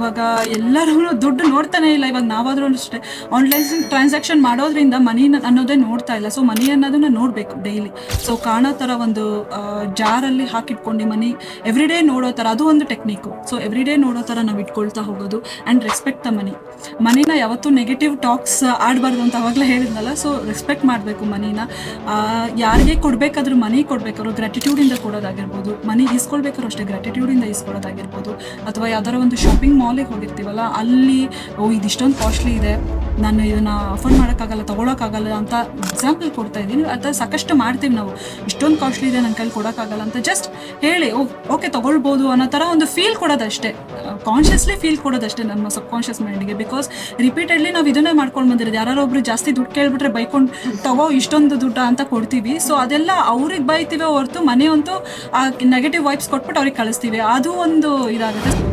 ಇವಾಗ ಎಲ್ಲರೂ ದುಡ್ಡು ನೋಡ್ತಾನೆ ಇಲ್ಲ, ಇವಾಗ ನಾವಾದ್ರೂ ಅಷ್ಟೇ. ಆನ್ಲೈನ್ ಟ್ರಾನ್ಸಾಕ್ಷನ್ ಮಾಡೋದ್ರಿಂದ ಮನಿ ಅನ್ನೋದೇ ನೋಡ್ತಾ ಇಲ್ಲ. ಸೊ ಮನಿ ಅನ್ನೋದನ್ನ ನೋಡ್ಬೇಕು ಡೈಲಿ ಸೊ ಕಾಣೋ ತರ ಒಂದು ಜಾರಲ್ಲಿ ಹಾಕಿಟ್ಕೊಂಡು ಮನಿ ಎವ್ರಿ ಡೇ ನೋಡೋ ತರ ಅದು ಒಂದು ಟೆಕ್ನಿಕ್ ಸೊ ಎವ್ರಿ ಡೇ ನೋಡೋ ತರ ನಾವು ಇಟ್ಕೊಳ್ತಾ ಹೋಗೋದು ಅಂಡ್ ರೆಸ್ಪೆಕ್ಟ್ ದ ಮನಿ ಮನಿನ ಯಾವತ್ತೂ ನೆಗೆಟಿವ್ ಟಾಕ್ಸ್ ಆಡಬಾರ್ದು ಅಂತ ಅವಾಗಲೇ ಹೇಳಿದ್ನಲ್ಲ. ಸೊ ರೆಸ್ಪೆಕ್ಟ್ ಮಾಡಬೇಕು ಮನಿನ ಯಾರಿಗೆ ಕೊಡಬೇಕಾದ್ರೂ ಮನಿ ಕೊಡಬೇಕಾದ್ರು ಗ್ರ್ಯಾಟಿಟ್ಯೂಡಿಂದ ಕೊಡೋದಾಗಿರ್ಬೋದು. ಮನಿ ಇಸ್ಕೊಳ್ಬೇಕಾದ್ರೂ ಅಷ್ಟೇ ಗ್ರ್ಯಾಟಿಟ್ಯೂಡಿಂದ ಇಸ್ಕೊಳ್ಳೋದಾಗಿರ್ಬೋದು ಅಥವಾ ಯಾವ್ದಾರ ಒಂದು ಶಾಪಿಂಗ್ ಮಾಲಿಗೆ ಹೋಗಿರ್ತೀವಲ್ಲ ಅಲ್ಲಿ, ಓ ಇದು ಇಷ್ಟೊಂದು ಕಾಸ್ಟ್ಲಿ ಇದೆ, ನಾನು ಇದನ್ನ ಅಫೋರ್ಡ್ ಮಾಡೋಕ್ಕಾಗಲ್ಲ, ತೊಗೊಳಕ್ಕಾಗಲ್ಲ ಅಂತ ಎಕ್ಸಾಂಪಲ್ ಕೊಡ್ತಾ ಇದ್ದೀನಿ. ಅಥವಾ ಸಾಕಷ್ಟು ಮಾಡ್ತೀವಿ ನಾವು. ಇಷ್ಟೊಂದು ಕಾಸ್ಟ್ಲಿ ಇದೆ ನನ್ನ ಕೈಲಿ ಕೊಡೋಕ್ಕಾಗಲ್ಲ ಅಂತ ಜಸ್ಟ್ ಹೇಳಿ ಓಕೆ ತೊಗೊಳ್ಬೋದು ಅನ್ನೋ ಥರ ಒಂದು ಫೀಲ್ ಕೊಡೋದಷ್ಟೇ. ಕಾನ್ಷಿಯಸ್ಲಿ ಫೀಲ್ ಕೊಡೋದಷ್ಟೇ ನಮ್ಮ ಸಬ್ ಕಾನ್ಷಿಯಸ್ ಮೈಂಡ್ಗೆ ಬಿಕಾಸ್ ರಿಪೀಟೆಡ್ಲಿ ನಾವು ಇದನ್ನೇ ಮಾಡ್ಕೊಂಡು ಬಂದಿರೋದು. ಯಾರೋ ಒಬ್ರು ಜಾಸ್ತಿ ದುಡ್ಡು ಕೇಳ್ಬಿಟ್ರೆ ಬೈಕೊಂಡು, ತಗೋ, ಇಷ್ಟೊಂದು ದುಡ್ಡು ಅಂತ ಕೊಡ್ತೀವಿ. ಸೊ ಅದೆಲ್ಲ ಅವ್ರಿಗೆ ಬೈತೀವಿ ಹೊರತು ಮನೆ ಅಂತೂ ಆ ನೆಗೆಟಿವ್ ವೈಬ್ಸ್ ಕೊಟ್ಬಿಟ್ಟು ಅವ್ರಿಗೆ ಕಳಿಸ್ತೀವಿ. ಅದು ಒಂದು ಇದಾಗುತ್ತೆ.